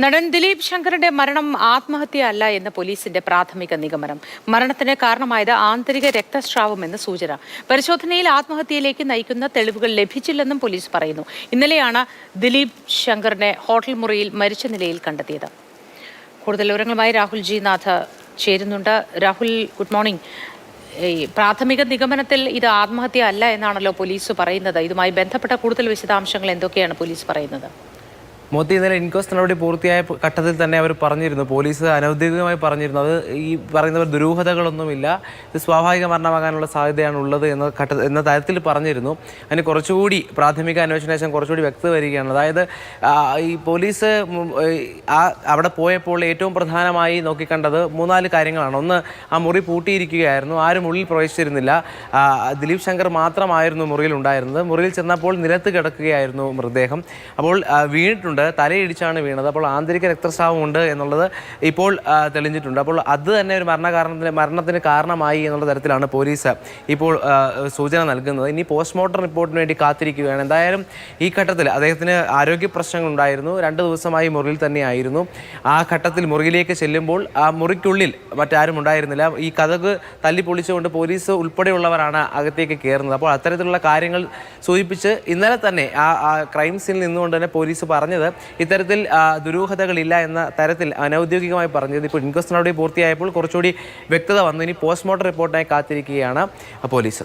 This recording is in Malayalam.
നടൻ ദിലീപ് ശങ്കറിന്റെ മരണം ആത്മഹത്യ അല്ല എന്ന് പോലീസിന്റെ പ്രാഥമിക നിഗമനം. മരണത്തിന് കാരണമായത് ആന്തരിക രക്തസ്രാവമെന്ന് സൂചന. പരിശോധനയിൽ ആത്മഹത്യയിലേക്ക് നയിക്കുന്ന തെളിവുകൾ ലഭിച്ചില്ലെന്നും പോലീസ് പറയുന്നു. ഇന്നലെയാണ് ദിലീപ് ശങ്കറിനെ ഹോട്ടൽ മുറിയിൽ മരിച്ച നിലയിൽ കണ്ടെത്തിയത്. കൂടുതൽ വിവരങ്ങളുമായി രാഹുൽ ജി നാഥ് ചേരുന്നുണ്ട്. Rahul good morning. ഈ പ്രാഥമിക നിഗമനത്തിൽ ഇത് ആത്മഹത്യ അല്ല എന്നാണല്ലോ പോലീസ് പറയുന്നത്. ഇതുമായി ബന്ധപ്പെട്ട കൂടുതൽ വിശദാംശങ്ങൾ എന്തൊക്കെയാണ് പോലീസ് പറയുന്നത്? മോത്തി ഇന്നലെ ഇൻക്വസ്റ്റ് നടപടി പൂർത്തിയായ ഘട്ടത്തിൽ തന്നെ അവർ പറഞ്ഞിരുന്നു. പോലീസ് അനൗദ്യോഗികമായി പറഞ്ഞിരുന്നു. അത് ഈ പറയുന്നവർ ദുരൂഹതകളൊന്നുമില്ല. ഇത് സ്വാഭാവിക മരണമാകാനുള്ള സാധ്യതയാണ് ഉള്ളത് എന്ന ഘട്ട എന്ന തരത്തിൽ പറഞ്ഞിരുന്നു. അതിന് കുറച്ചുകൂടി പ്രാഥമിക അന്വേഷണ ശേഷം കുറച്ചുകൂടി വ്യക്തത വരികയാണ്. അതായത് ഈ പോലീസ് ആ അവിടെ പോയപ്പോൾ ഏറ്റവും പ്രധാനമായി നോക്കിക്കണ്ടത് മൂന്നാൽ കാര്യങ്ങളാണ്. ഒന്ന് ആ മുറി പൂട്ടിയിരിക്കുകയായിരുന്നു. ആരും ഉള്ളിൽ പ്രവേശിച്ചിരുന്നില്ല. ദിലീപ് ശങ്കർ മാത്രമായിരുന്നു മുറിയിൽ ഉണ്ടായിരുന്നത്. മുറിയിൽ ചെന്നപ്പോൾ നിലത്ത് കിടക്കുകയായിരുന്നു മൃതദേഹം. അപ്പോൾ ആ, വീണിട്ടുണ്ട് തലയിടിച്ചാണ് വീണത്. അപ്പോൾ ആന്തരിക രക്തസ്രാവം ഉണ്ട് എന്നുള്ളത് ഇപ്പോൾ തെളിഞ്ഞിട്ടുണ്ട്. അപ്പോൾ അത് തന്നെ ഒരു മരണകാരണത്തിന് മരണത്തിന് കാരണമായി എന്നുള്ള തരത്തിലാണ് പോലീസ് ഇപ്പോൾ സൂചന നൽകുന്നത്. ഇനി പോസ്റ്റ്മോർട്ടം റിപ്പോർട്ടിന് വേണ്ടി കാത്തിരിക്കുകയാണ്. എന്തായാലും ഈ ഘട്ടത്തിൽ അദ്ദേഹത്തിന് ആരോഗ്യ പ്രശ്നങ്ങൾ ഉണ്ടായിരുന്നു. രണ്ട് ദിവസമായി മുറിയിൽ തന്നെയായിരുന്നു. ആ ഘട്ടത്തിൽ മുറിയിലേക്ക് ചെല്ലുമ്പോൾ ആ മുറിക്കുള്ളിൽ മറ്റാരും ഉണ്ടായിരുന്നില്ല. ഈ കഥക് തല്ലി പൊളിച്ചുകൊണ്ട് പോലീസ് ഉൾപ്പെടെയുള്ളവരാണ് അകത്തേക്ക് കയറുന്നത്. അപ്പോൾ അത്തരത്തിലുള്ള കാര്യങ്ങൾ സൂചിപ്പിച്ച് ഇന്നലെ തന്നെ ആ ക്രൈം സീനിൽ നിന്നുകൊണ്ട് തന്നെ പോലീസ് പറഞ്ഞത് ഇത്തരത്തിൽ ദുരൂഹതകളില്ല എന്ന തരത്തിൽ അനൗദ്യോഗികമായി പറഞ്ഞത് ഇപ്പോൾ ഇൻക്വസ്റ്റ് നടപടി പൂർത്തിയായപ്പോൾ കുറച്ചുകൂടി വ്യക്തത വന്നു. ഇനി പോസ്റ്റ്മോർട്ടം റിപ്പോർട്ടിനായി കാത്തിരിക്കുകയാണ് പോലീസ്.